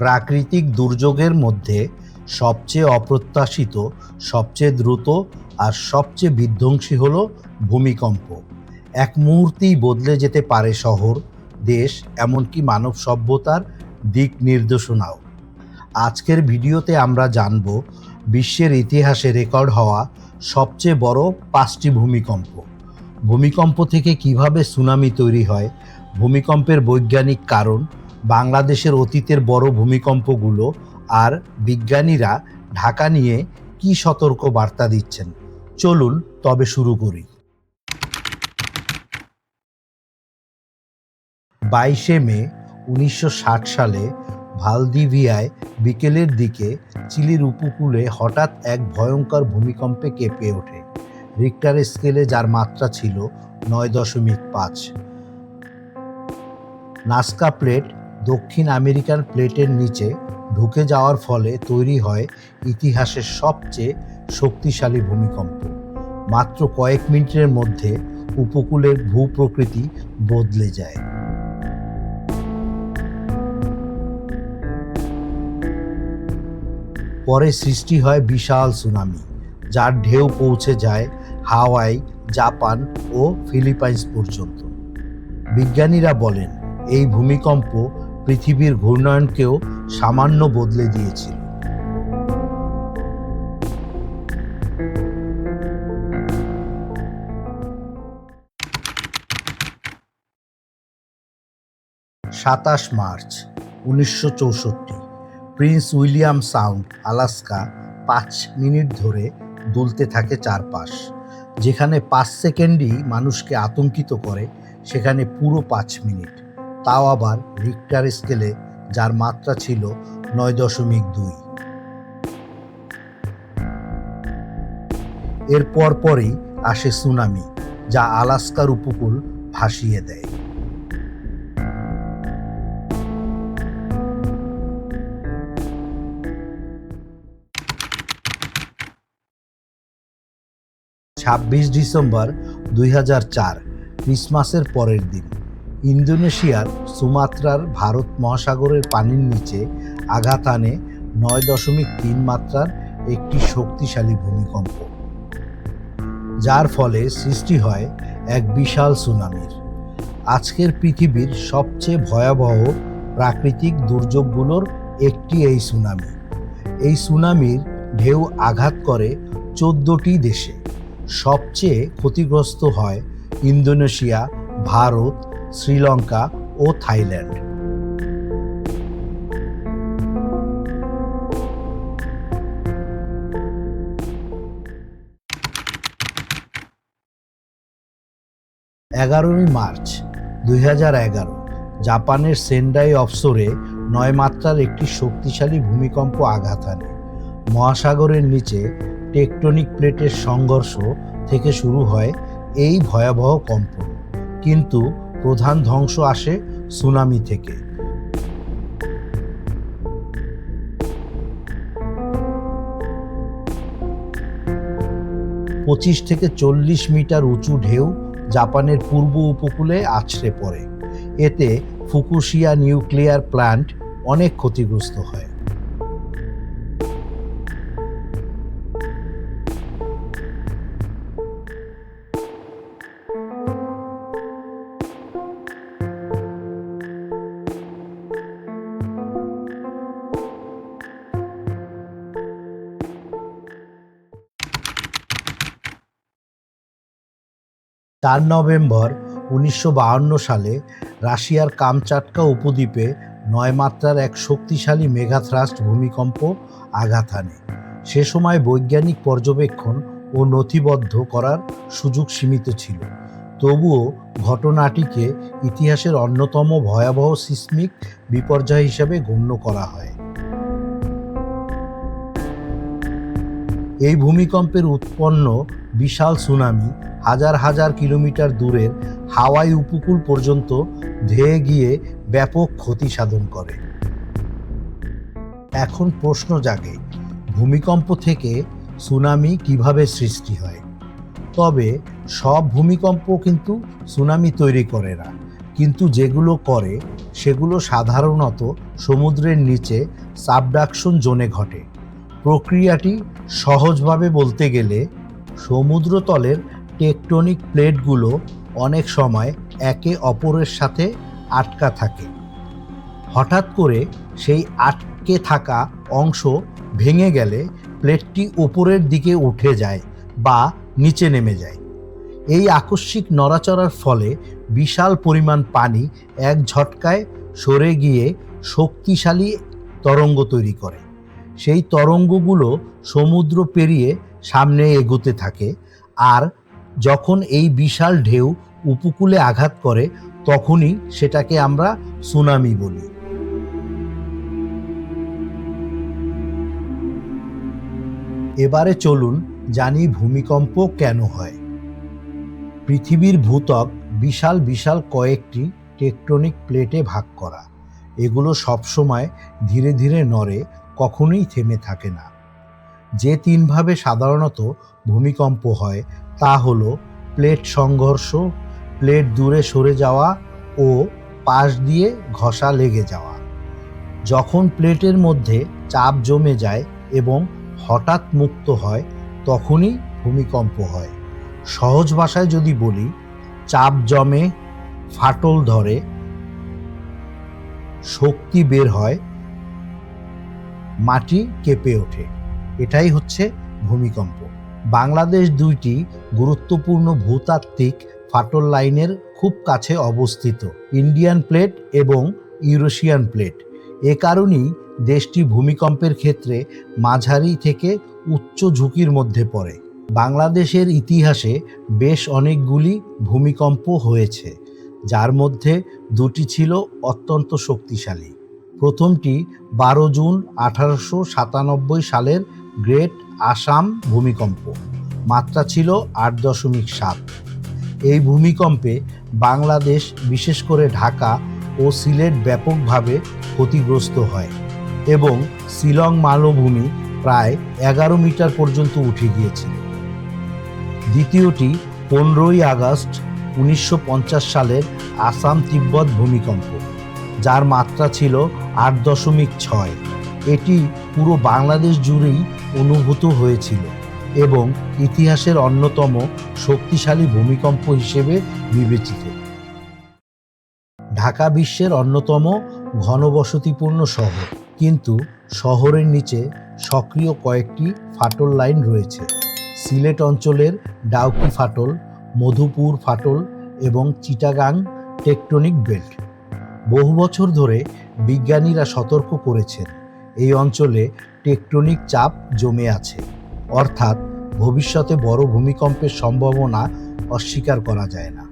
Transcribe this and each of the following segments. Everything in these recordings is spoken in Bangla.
প্রাকৃতিক দুর্যোগের মধ্যে সবচেয়ে অপ্রত্যাশিত, সবচেয়ে দ্রুত আর সবচেয়ে বিধ্বংসী হল ভূমিকম্প। এক মুহূর্তেই বদলে যেতে পারে শহর, দেশ, এমনকি মানব সভ্যতার দিক নির্দেশনাও। আজকের ভিডিওতে আমরা জানব, বিশ্বের ইতিহাসে রেকর্ড হওয়া সবচেয়ে বড় পাঁচটি ভূমিকম্প। ভূমিকম্প থেকে কীভাবে সুনামি তৈরি হয়, ভূমিকম্পের বৈজ্ঞানিক কারণ বাংলাদেশের অতীতের বড় ভূমিকম্পগুলো আর বিজ্ঞানীরা ঢাকা নিয়ে কি সতর্ক বার্তা দিচ্ছেন? চলুন তবে শুরু করি। বাইশে মে উনিশশো ষাট সালে ভালদিভিয়ায় বিকেলের দিকে চিলির উপকূলে হঠাৎ এক ভয়ঙ্কর ভূমিকম্পে কেঁপে ওঠে। রিক্টার স্কেলে যার মাত্রা ছিল নয় দশমিক পাঁচ। নাস্কা প্লেট দক্ষিণ আমেরিকান প্লেটের নিচে ঢুকে যাওয়ার ফলে তৈরি হয় ইতিহাসের সবচেয়ে শক্তিশালী ভূমিকম্প। মাত্র কয়েক মিনিটের মধ্যে উপকূলের ভূপ্রকৃতি বদলে যায়। পরে সৃষ্টি হয় বিশাল সুনামি, যার ঢেউ পৌঁছে যায় হাওয়াই, জাপান ও ফিলিপাইন্স পর্যন্ত। বিজ্ঞানীরা বলেন, এই ভূমিকম্প পৃথিবীর ঘূর্ণায়নকেও সামান্য বদলে দিয়েছিল। সাতাশ মার্চ উনিশশো চৌষট্টি, প্রিন্স উইলিয়াম সাউন্ড, আলাস্কা পাঁচ মিনিট ধরে দুলতে থাকে চারপাশ। যেখানে পাঁচ সেকেন্ডই মানুষকে আতঙ্কিত করে, সেখানে পুরো পাঁচ মিনিট। তাও আবার রিক্টার স্কেলে যার মাত্রা ছিল নয় দশমিক দুই। এর পরপরই আসে সুনামি, যা আলাস্কার উপকূল ভাসিয়ে দেয়। ছাব্বিশ ডিসেম্বর দুই হাজার চার, ক্রিসমাসের পরের দিন। ইন্দোনেশিয়ার সুমাত্রার ভারত মহাসাগরের পানির নিচে আঘাত আনে নয় দশমিক তিন মাত্রার একটি শক্তিশালী ভূমিকম্প, যার ফলে সৃষ্টি হয় এক বিশাল সুনামির। আজকের পৃথিবীর সবচেয়ে ভয়াবহ প্রাকৃতিক দুর্যোগগুলোর একটি এই সুনামি। এই সুনামির ঢেউ আঘাত করে চোদ্দটি দেশে। সবচেয়ে ক্ষতিগ্রস্ত হয় ইন্দোনেশিয়া, ভারত শ্রীলঙ্কা ও থাইল্যান্ড। এগারোই মার্চ দুই জাপানের সেন্ডাই অফসোরে নয় মাত্রার একটি শক্তিশালী ভূমিকম্প আঘাত আনে মহাসাগরের নিচে টেকটনিক প্লেটের সংঘর্ষ থেকে শুরু হয় এই ভয়াবহ কম্পন। কিন্তু প্রধান ধ্বংস আসে সুনামি থেকে। পঁচিশ থেকে চল্লিশ মিটার উঁচু ঢেউ জাপানের পূর্ব উপকূলে আছড়ে পড়ে। এতে ফুকুশিয়া নিউক্লিয়ার প্ল্যান্ট অনেক ক্ষতিগ্রস্ত হয়। চার নভেম্বর উনিশশো সালে রাশিয়ার কামচাটকা উপদ্বীপে নয় মাত্রার এক শক্তিশালী মেঘাথ্রাস্ট ভূমিকম্প আঘাত হানে। সে সময় বৈজ্ঞানিক পর্যবেক্ষণ ও নথিবদ্ধ করার সুযোগ সীমিত ছিল। তবুও ঘটনাটিকে ইতিহাসের অন্যতম ভয়াবহ সিসমিক বিপর্যয় হিসেবে গণ্য করা হয়। এই ভূমিকম্পের উৎপন্ন বিশাল সুনামি হাজার হাজার কিলোমিটার দূরের হাওয়াই উপকূল পর্যন্ত ধেয়ে গিয়ে ব্যাপক ক্ষতি সাধন করে। এখন প্রশ্ন জাগে, ভূমিকম্প থেকে সুনামি কীভাবে সৃষ্টি হয়? তবে সব ভূমিকম্প কিন্তু সুনামি তৈরি করে না। কিন্তু যেগুলো করে, সেগুলো সাধারণত সমুদ্রের নিচে সাবডাকশন জোনে ঘটে। প্রক্রিয়াটি সহজভাবে বলতে গেলে সমুদ্রতলের টেকটনিক প্লেটগুলো অনেক সময় একে অপরের সাথে আটকা থাকে। হঠাৎ করে সেই আটকে থাকা অংশ ভেঙে গেলে প্লেটটি উপরের দিকে উঠে যায় বা নিচে নেমে যায়। এই আকস্মিক নড়াচড়ার ফলে বিশাল পরিমাণ পানি এক ঝটকায় সরে গিয়ে শক্তিশালী তরঙ্গ তৈরি করে। সেই তরঙ্গগুলো সমুদ্র পেরিয়ে সামনে এগোতে থাকে আর যখন এই বিশাল ঢেউ উপকূলে আঘাত করে, তখনই সেটাকে আমরা সুনামি বলি। এবারে চলুন জানি ভূমিকম্প কেন হয়। পৃথিবীর ভূতক বিশাল বিশাল কয়েকটি টেকটনিক প্লেটে ভাগ করা। এগুলো সবসময় ধীরে ধীরে নড়ে কখনোই থেমে থাকে না। যে তিনভাবে সাধারণত ভূমিকম্প হয় তা হলো প্লেট সংঘর্ষ, প্লেট দূরে সরে যাওয়া ও পাশ দিয়ে ঘষা লেগে যাওয়া। যখন প্লেটের মধ্যে চাপ জমে যায় এবং হঠাৎ মুক্ত হয়, তখনই ভূমিকম্প হয়। সহজ ভাষায় যদি বলি, চাপ জমে, ফাটল ধরে, শক্তি বের হয় মাটি কেঁপে ওঠে। এটাই হচ্ছে ভূমিকম্প। বাংলাদেশ দুইটি গুরুত্বপূর্ণ ভূতাত্ত্বিক ফাটল লাইনের খুব কাছে অবস্থিত। ইন্ডিয়ান প্লেট এবং ইউরেশিয়ান প্লেট। এ কারণেই দেশটি ভূমিকম্পের ক্ষেত্রে মাঝারি থেকে উচ্চ ঝুঁকির মধ্যে পড়ে। বাংলাদেশের ইতিহাসে বেশ অনেকগুলি ভূমিকম্প হয়েছে, যার মধ্যে দুটি ছিল অত্যন্ত শক্তিশালী। প্রথমটি বারো জুন আঠারোশো সাতানব্বই সালের গ্রেট আসাম ভূমিকম্প। মাত্রা ছিল আট দশমিক সাত। এই ভূমিকম্পে বাংলাদেশ, বিশেষ করে ঢাকা ও সিলেট ব্যাপকভাবে ক্ষতিগ্রস্ত হয় এবং শিলং মালভূমি প্রায় এগারো মিটার পর্যন্ত উঠে গিয়েছিল দ্বিতীয়টি পনেরোই আগস্ট উনিশশো পঞ্চাশ সালের আসাম তিব্বত ভূমিকম্প। যার মাত্রা ছিল আট দশমিক ছয়। এটি পুরো বাংলাদেশ জুড়েই অনুভূত হয়েছিল এবং ইতিহাসের অন্যতম শক্তিশালী ভূমিকম্প হিসেবে বিবেচিত। ঢাকা বিশ্বের অন্যতম ঘনবসতিপূর্ণ শহর। কিন্তু শহরের নিচে সক্রিয় কয়েকটি ফাটল লাইন রয়েছে। সিলেট অঞ্চলের ডাউকি ফাটল, মধুপুর ফাটল এবং চিটাগাং টেকটনিক বেল্ট। বহু বছর ধরে বিজ্ঞানীরা সতর্ক করেছেন, এই অঞ্চলে টেকটনিক চাপ জমে আছে। অর্থাৎ ভবিষ্যতে বড় ভূমিকম্পের সম্ভাবনা অস্বীকার করা যায় না।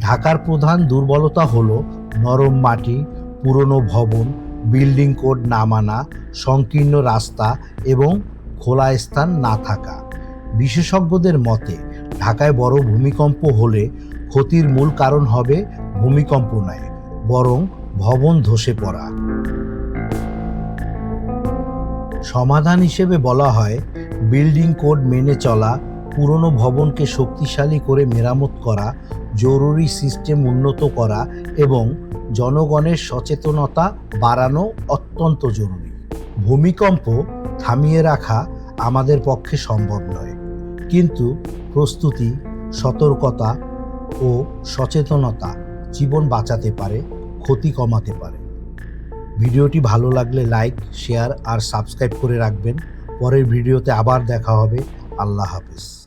ঢাকার প্রধান দুর্বলতা হল নরম মাটি, পুরনো ভবন, বিল্ডিং কোড না মানা, সংকীর্ণ রাস্তা এবং খোলা স্থান না থাকা। বিশেষজ্ঞদের মতে, ঢাকায় বড় ভূমিকম্প হলে ক্ষতির মূল কারণ হবে ভূমিকম্প নয় বরং ভবন ধসে পড়া। সমাধান হিসেবে বলা হয়, বিল্ডিং কোড মেনে চলা, পুরনো ভবনকে শক্তিশালী করে মেরামত করা, জরুরি সিস্টেম উন্নত করা এবং জনগণের সচেতনতা বাড়ানো অত্যন্ত জরুরি। ভূমিকম্প থামিয়ে রাখা আমাদের পক্ষে সম্ভব নয়। কিন্তু প্রস্তুতি, সতর্কতা ও সচেতনতা জীবন বাঁচাতে পারে, ক্ষতি কমাতে পারে। ভিডিওটি ভালো লাগলে লাইক, শেয়ার আর সাবস্ক্রাইব করে রাখবেন। পরের ভিডিওতে আবার দেখা হবে। আল্লাহ হাফেজ।